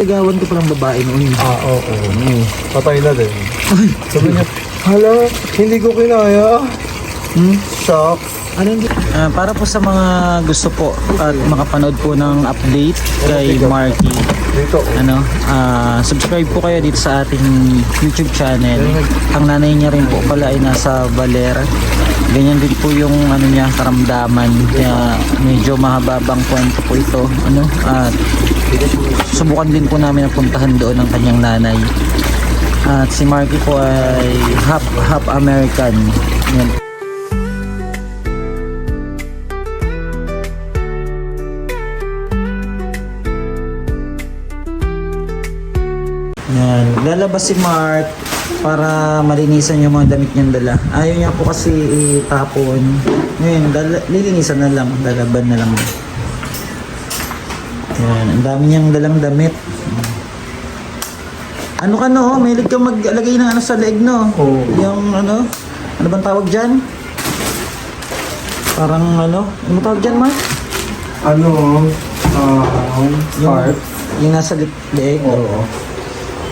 Nagawan ko palang babae noon. Ah, oo. oo. Patay na din. Sabi niya, hala, hindi ko kinaya. Hmm? Shock. Ano hindi? Ah, para po sa mga gusto po at makapanood po ng update kay Marky, Dito. ano, ah, subscribe po kayo dito sa ating YouTube channel. Ang nanay niya rin po pala ay nasa Baler. Ganyan din po yung ano niya karamdaman. Kaya medyo mahababang kwento po ito. Ano? At subukan din po namin na puntahan doon ng kanyang nanay. At si Marky po ay half half American. Yan. Yan. Lalabas si Mark para malinisan yung mga damit niyang dala. Ayaw niya po kasi itapon. Ngayon, dala, lilinisan na lang. Lalaban na lang. Yan. Ang dami niyang dalang damit. Ano ka no? Mahilig ka maglagay ng ano sa leeg no? Oo. Yung ano? Ano bang tawag dyan? Parang ano? Ano tawag dyan, Mark? Ano, ah, Yung, part. yung nasa leeg? Oo.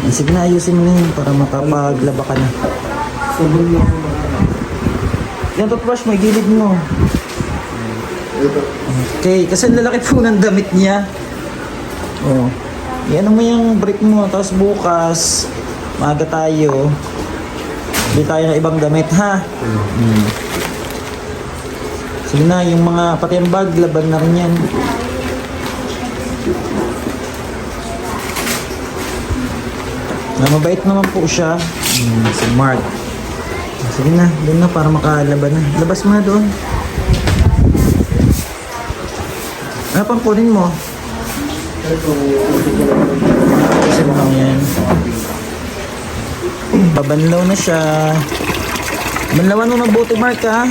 Sige na, ayusin mo yun para makapaglaba ka na. Sabon mo. Yan, toothbrush mo, gilid mo. Okay, kasi lalaki po ng damit niya. Oh. Yan mo yung break mo, tapos bukas, maaga tayo. Bili tayo ng ibang damit, ha? Hmm. Sige na, yung mga, pati ang bag, laban na rin yan. Na mabait naman po siya. Hmm, si Mark. Sige na, doon na para makalaban na. Labas mo na doon. Ano pang kunin mo? Kasi mo yan. Babanlaw na siya. Banlawan mo mabuti, Mark, ha?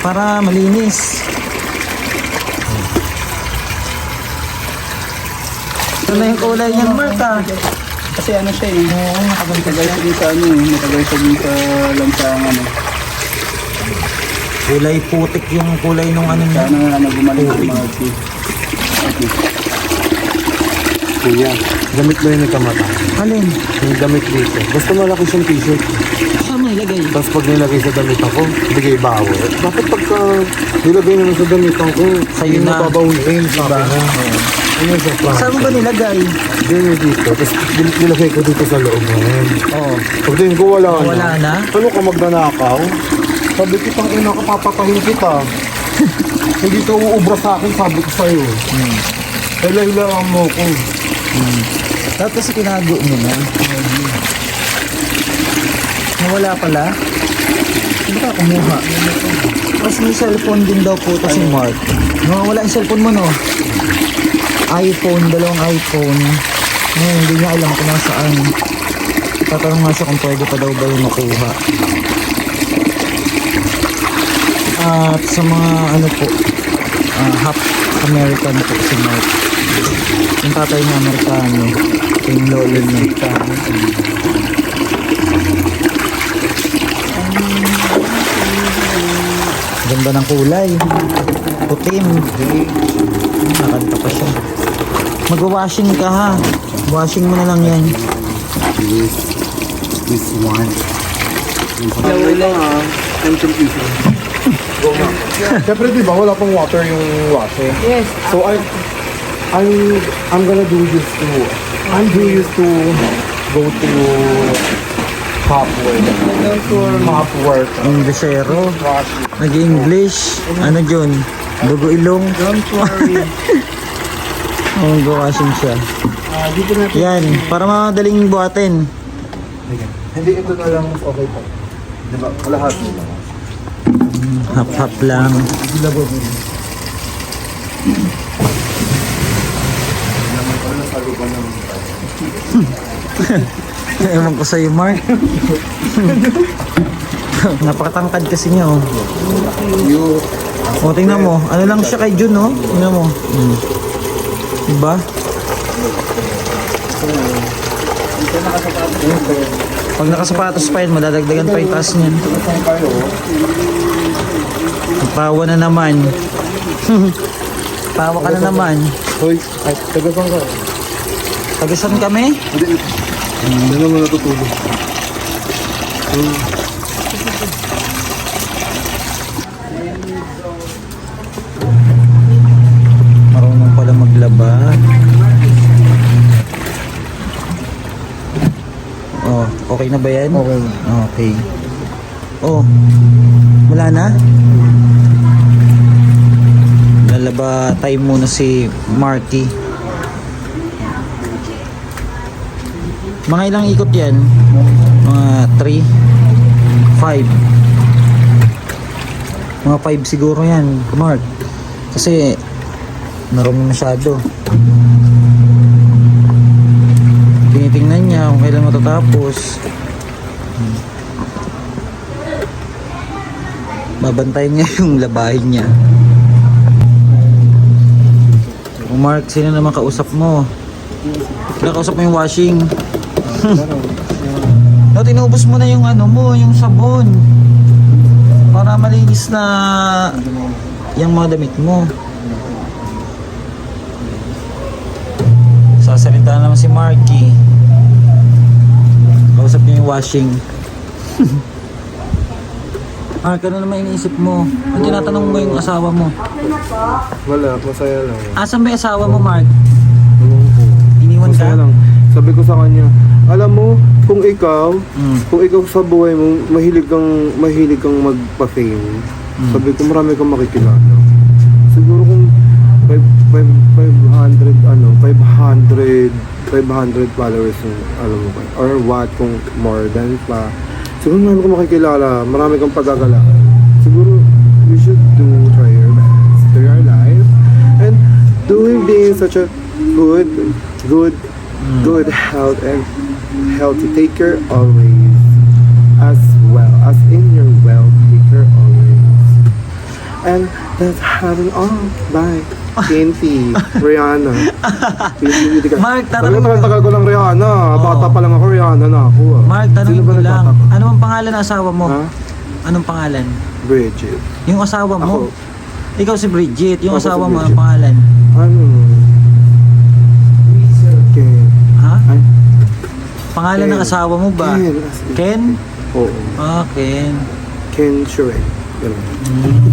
Para malinis. Ito na yung kulay niyan, Mark, ha? Kasi ano siya eh, Oo, nakabalik matagal siya din sa ano eh, matagal siya din sa lansang ano. Kulay putik yung kulay nung ano niya. Sana nga na gumaling sa mga. Okay. Kuya, damit mo yung nagkamata. Alin? Yung damit dito. Basta malaki siyang t-shirt. Saan mo ilagay? Tapos pag nilagay sa damit ako, bigay bawo. Bakit pagka nilagay naman sa damit ako, Sa'yo na. babawiin sa akin na. Ano yung surprise? Saan mo ba nilagay? Yung dito. Tapos nil- nilagay ko dito sa loob ngayon. Oo. Pag tingin ko wala, na. Wala na? Ano ka magnanakaw? Sabi ko, tang ina ka, papatahin kita. Hindi ka uubra sa akin, sabi ko sa'yo. Hmm. Kailangan mo ko. Dapat kasi tinago mo na. Nawala pala. Hindi ka kumuha. Tapos may cellphone din daw po to si Mark. Nawawala yung cellphone mo no? iPhone, dalawang iPhone. Ngayon, hindi niya alam kung nasaan. Tatanong nga siya kung pwede pa daw ba yung makuha. At sa mga ano po, ah, half American po si Mark. Yung tatay niya Amerikano, yung lolo niya. Ganda ng kulay. Putim. Nakanta pa siya. Mag-washing ka ha. Washing mo na lang yan. This, this one. Wala ah, contribution. Siyempre, di ba, wala pang water yung washing. Yes. So, I, I'm, I'm gonna do this too. I'm do this to go to top work. Top work. Inglesero. Nag-English. Ano John? Dugo ilong. Don't worry. Mag-washing siya. Ah, dito natin. Yan. Para madaling buhatin. Hindi, ito na lang okay pa. Di ba? Lahat nila. Hap-hap lang. Ilabog mo. Naman pala sa lupa ng Ewan ko sa'yo, Mark. Napakatangkad kasi niya, oh. You. O, tingnan mo. Ano lang siya kay Jun, oh. Tingnan mo. Hmm. Diba? Pag nakasapatos pa yun, madadagdagan pa yung taas niyan. Tawa na naman. Tawa ka na naman. Hoy, ay, taga saan ka? Tagasan kami? Hindi. Hindi naman natutulog. Marunong pala maglaba. Oh, okay na ba yan? Okay. Okay. Oh, wala na? Lalaba time muna si Marky. Mga ilang ikot yan? Mga 3? 5? Mga 5 siguro yan, Mark. Kasi marami masyado. Tinitingnan niya kung kailan matatapos. Babantayan niya yung labahin niya. Mark, sino naman kausap mo? Kinakausap mo yung washing. No, tinubos mo na yung ano mo, yung sabon. Para malinis na yung mga damit mo. Sasalita naman si Marky. Kausap niya yung washing. Mark, ano naman iniisip mo? Ang tinatanong mo yung asawa mo. Wala, masaya lang. Asan ba yung asawa mo, Mark? Iniwan ka? Masaya lang. Sabi ko sa kanya, alam mo, kung ikaw, Mm. kung ikaw sa buhay mo, mahilig kang, mahilig kang magpa-fame, Mm. sabi ko, marami kang makikilala. Siguro kung 5, 500, ano, 500, 500 followers yung, alam mo ba, or what, kung more than pa, siguro marami kang makikilala, marami kang pagagalaan. Siguro, you should do, try your best to your life, and doing being such a good, good, good health and healthy taker always, as well as in your well taker always. And that's having all by Kinty, Rihanna. Pinili ka. Mark, tatanong mo. tagal ko lang Rihanna. Bata pa lang ako, Rihanna na ako. ah. Mark, ba mo lang. Ano ang pangalan ng asawa mo? Ha? Anong pangalan? Bridget. Yung asawa Ako. mo? Ikaw si Bridget. Yung Ako si asawa mo, Bridget. anong pangalan? Ano? Okay. Ha? Ay, Pangalan ng Ken. asawa mo ba? Ken. Ken? Oo. Ah, Ken. Ken Shrek. Ganun.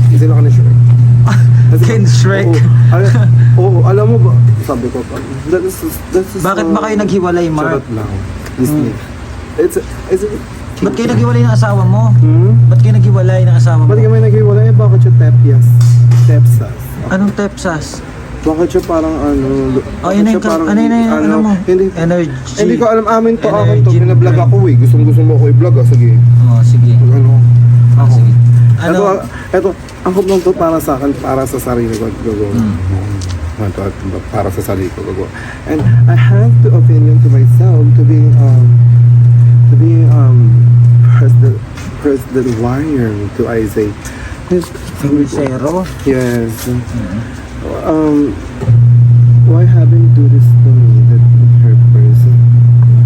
Kasi lang ka ni Shrek. Kasi- Ken Shrek. Oo, al- oo, alam mo ba? Sabi ko pa. That is, that is, Bakit ba kayo naghiwalay, Mark? Charot lang. Disney. It's, it's, Ba't kayo naghiwalay ng asawa mo? hmm? Ba't kayo naghiwalay ng asawa mo? Ba't kami naghiwalay? Eh, bakit siya tepyas? Tepsas. Anong tepsas? Bakit siya parang ano? Oh, bakit yun na yung, ano yun yung, ano mo? Hindi, Energy. hindi ko alam amin to. Akin to. Binablog ako eh. Gustong gusto mo ako i-vlog ah. Sige. Oh, sige. Ano. Oh, sige. Ito, Ano? ito, ang hope lang to para sa akin, para sa sarili ko. Gagawa. Hmm. Ito, ito, para sa sarili ko. Gagawa. And I have the opinion to myself to be, um, to be, um, President, President Warrior to Isaac. Yes, sabi ko, Zero. Yes. Um, why haven't do this to me that her person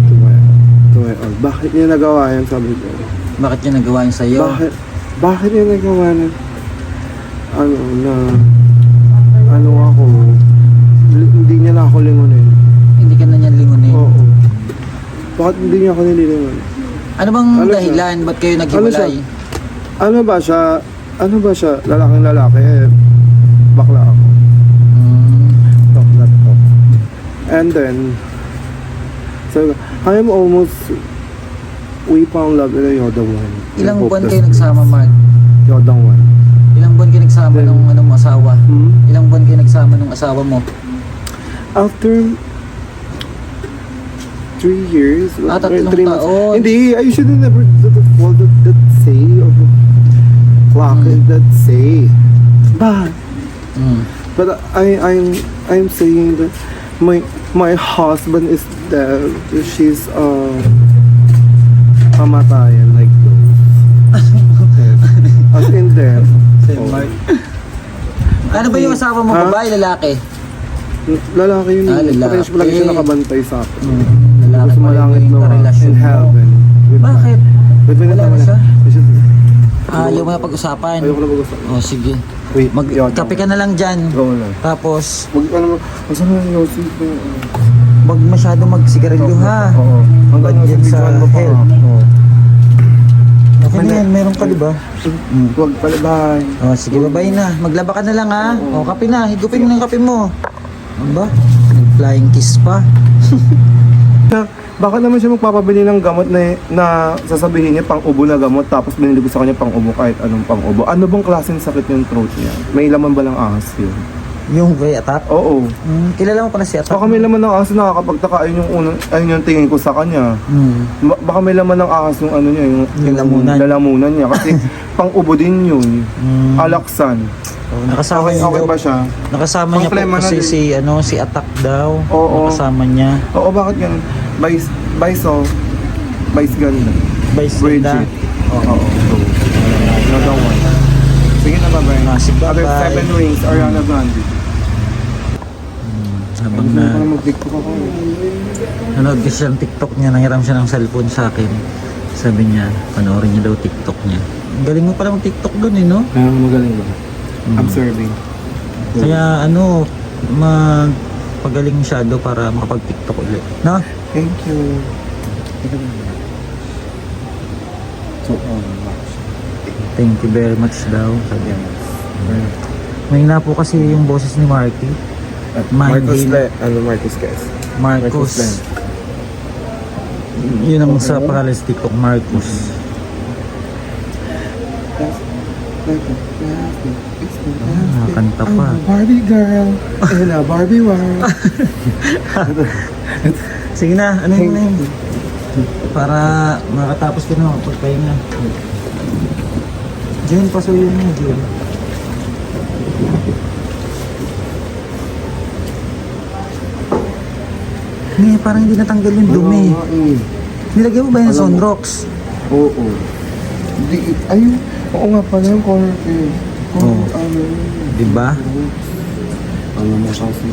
to my to my own? Bakit niya nagawa yan sabi ko? Bakit niya nagawa yun sa'yo? Bakit bakit niya nagawa na ano na ano ako li- hindi niya na ako lingunin. Hindi ka na niyan lingunin. Oo. Bakit hindi niya ako nililingon? Ano bang Ano siya? dahilan? Ba't kayo Ano naghiwalay? Ano ba siya? Ano ba siya? Lalaking lalaki eh. Bakla ako. Hmm. talk that talk. And then, so, I'm almost, we found love in a Yodang one. Ilang buwan kayo nagsama, Mark? Yodang one. Ilang buwan kayo nagsama Then- nung ano mo asawa? Hmm? Ilang buwan kayo nagsama nung asawa mo? After three years, Ah, tatlong three months. taon. Hindi, I should never that, that, well, that, that say of clock Hmm. that say. But Hmm. But I I'm I'm saying that my my husband is dead. She's uh kamatayan like those. Yes. As in. Sir Oh. Ano ba yung asawa mo? Ha? Babae, lalaki? Lalaki yun. Ah, eh. lalaki. Patay siya palagi siya nakabantay sa akin. Hmm. Lalaki Gusto pa rin malangit yung no, karelasyon in mo. heaven. With Bakit? Wait, wait, Wala na wait, siya? Ayaw mo na pag-usapan. Ayoko na mag-usap. Oh, sige. Wait, Mag kape ka na lang dyan. Go na. Tapos, Mag ano mo, asan na yung Yossi? Huwag masyado magsigarilyo ha. Oo. Hanggang Bad yan sa health. Oo. Okay na yan, meron ka di ba? Mm. Huwag pala bye. Oh, sige, bye na. Maglaba ka na lang ha. O, kape na. Higupin mo ng kape mo. Ano ba? Flying kiss pa. Na, bakit naman siya magpapabili ng gamot na, na sasabihin niya pang ubo na gamot tapos binili ko sa kanya pang ubo kahit anong pang ubo. Ano bang klaseng sakit yung throat niya? May laman ba ng ahas yun? Yung gray attack. Oo. Hmm, kilala mo pala si attack. Baka may laman ng ahas na nakakapagtaka ayun yung unang, ayun yung tingin ko sa kanya. Ba- baka may laman ng ahas yung ano niya, yung, Yung lamunan. lalamunan niya. Kasi pang ubo din yun. Hmm. Alaksan. Oh, nakasama Okay, niya okay daw- ba siya? Nakasama niya po kasi si ano si attack daw. Oo. Nakasama niya. Oo, bakit ganun? Vice, Vice, oh. Vice ganda. Vice ganda. Oo. Another one. Sige na, bye-bye. Ah, Other bye-bye. seven wings, Ariana Grande. Habang Ano na mag-tiktok ako? nanood kasi siya ng TikTok niya, nangiram siya ng cellphone sa akin. Sabi niya, panoorin niya daw TikTok niya. Galing mo pala mag TikTok dun eh, no? Kaya magaling ba? Mm. Observing. Kaya ano, magpagaling masyado para makapag-TikTok ulit. No? Thank you. So, oh, Thank you very much daw. Sabi niya. May na po kasi yung boses ni Marky. Mind Marcos. Le, ano Marcos guys? Marcos. Marcos lang. Yun ang sa pangalan sa TikTok, Marcos. Ah, kanta pa. Barbie girl in a Barbie world. Sige na, ano yun na yun? Para makatapos ka na pagpahinga. June, pasuyin mo, June. Ngayon, parang hindi natanggal yung dumi. Oo nga eh. Nilagay mo ba yung Alam mo. Sunrox? Oo. Di, ayun. Oo nga pala yung corner eh. Oo. Ano Diba? Ano mo kasi.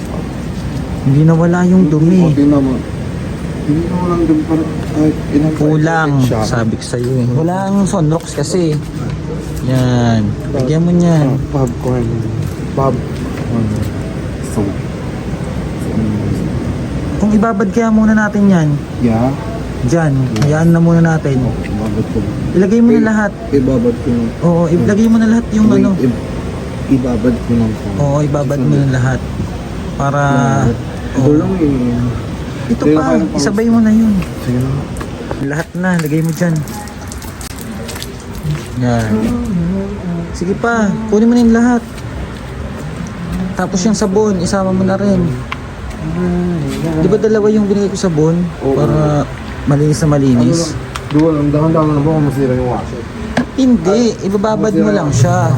Hindi nawala yung dumi. Kunti naman. Hindi naman lang dumi parang kahit ilang Kulang, sabi ko sa'yo eh. Wala ang Sunrox kasi. Yan. Lagyan mo niyan. Ah, Popcorn. Popcorn. So. Kung ibabad kaya muna natin yan, Yeah. Dyan, hayaan na muna natin. Ibabad ko. Ilagay mo na lahat. Ibabad ko. Oo, ilagay mo na lahat yung ano. ibabad ko ng Oo, ibabad mo na lahat. Para... Ito Oo. lang eh. Ito na pa, kaya isabay mo na yun. Sige na. Lahat na, lagay mo dyan. Yan. Sige pa, kunin mo na yung lahat. Tapos yung sabon, isama mo na rin. Di ba dalawa yung binigay ko sabon? Oo. Para malinis na malinis. Doon, ang dahan-dahan na ba kung masira yung washer? Hindi, ibababad mo lang siya.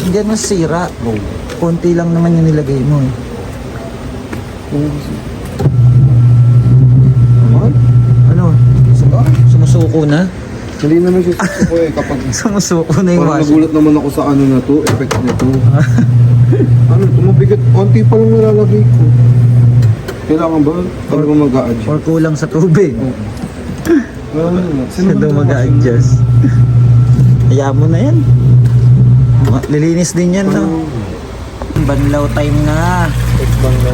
Hindi yan masira. No. Konti lang naman yung nilagay mo eh. Ano? Sum- sumusuko na? Hindi naman siya gusto ko eh kapag Sumusuko na yung parang washer. nagulat naman ako sa ano na to, effect nito. ano, tumabigat, konti pa lang nilalagay ko. Kailangan ba? Kami ko mag-a-adjust. Or kulang sa tubig. Well, Siya ba daw mag-a-adjust. Hayaan mo na yan. Lilinis din yan, no? Banlaw time na.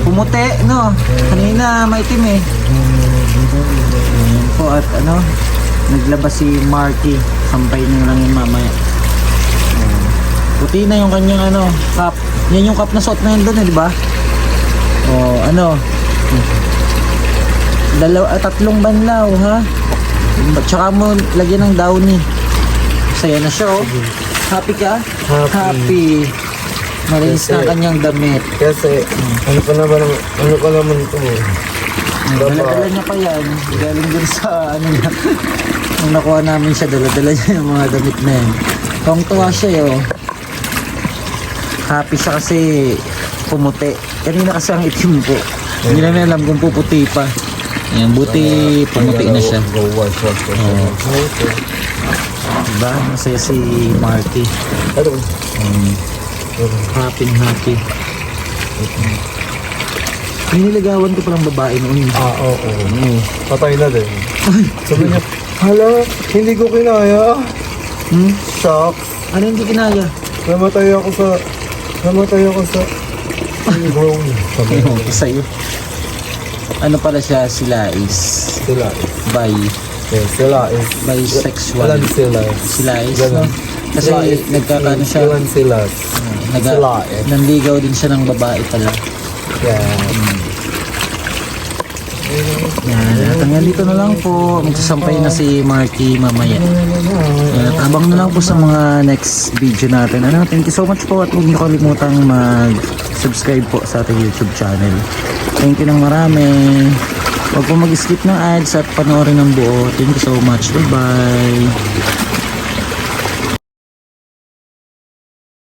Pumuti, no? Kanina, maitim eh. Ayan po, at ano, naglabas si Marky. Sampay niyo lang yun mamaya. Puti na yung kanyang ano, cup. Yan yung cup na suot na yun doon, eh, di ba? O, ano? Dalaw, ah, tatlong banlaw, ha? Tsaka mo lagyan ng downy. Saya na siya, oh. Happy ka? Happy. Malinis na ang kanyang damit. Kasi, ano pa naman, ano pa naman ito eh. Dala-dala niya pa yan. Galing dun sa ano niya. Nung nakuha namin siya, dala-dala niya yung mga damit na yan. Kung tuwa siya, eh, oh. Happy siya kasi pumuti. Kanina kasi ang itim po. Hindi namin alam kung puputi pa. Ayan, buti pumuti na siya. Oo. Diba? Masaya si Marky. Ano? Um, happy happy. Niligawan ko palang babae noon. Ah, oo, oo. Patay na din. Sabi niya, hala, hindi ko kinaya. Hmm? Shocks. Ano hindi kinaya? Namatay ako sa, namatay ako sa, grown. Sabi ko sa'yo. Ano pala siya, sila is Sila. bi, Yes, sila is... bisexual. Ilan sila? Sila is, no? Kasi Sila is- nagkakaano siya, Ilan sila? naga, sila eh. nanligaw din siya ng babae pala. Yeah. Yan, at hanggang dito na lang po. Magsasampay na si Marky mamaya. At abang na lang po sa mga next video natin. Ano, thank you so much po at huwag niyo kalimutang mag-subscribe po sa ating YouTube channel. Thank you ng marami. Huwag po mag-skip ng ads at panoorin ng buo. Thank you so much. Bye-bye.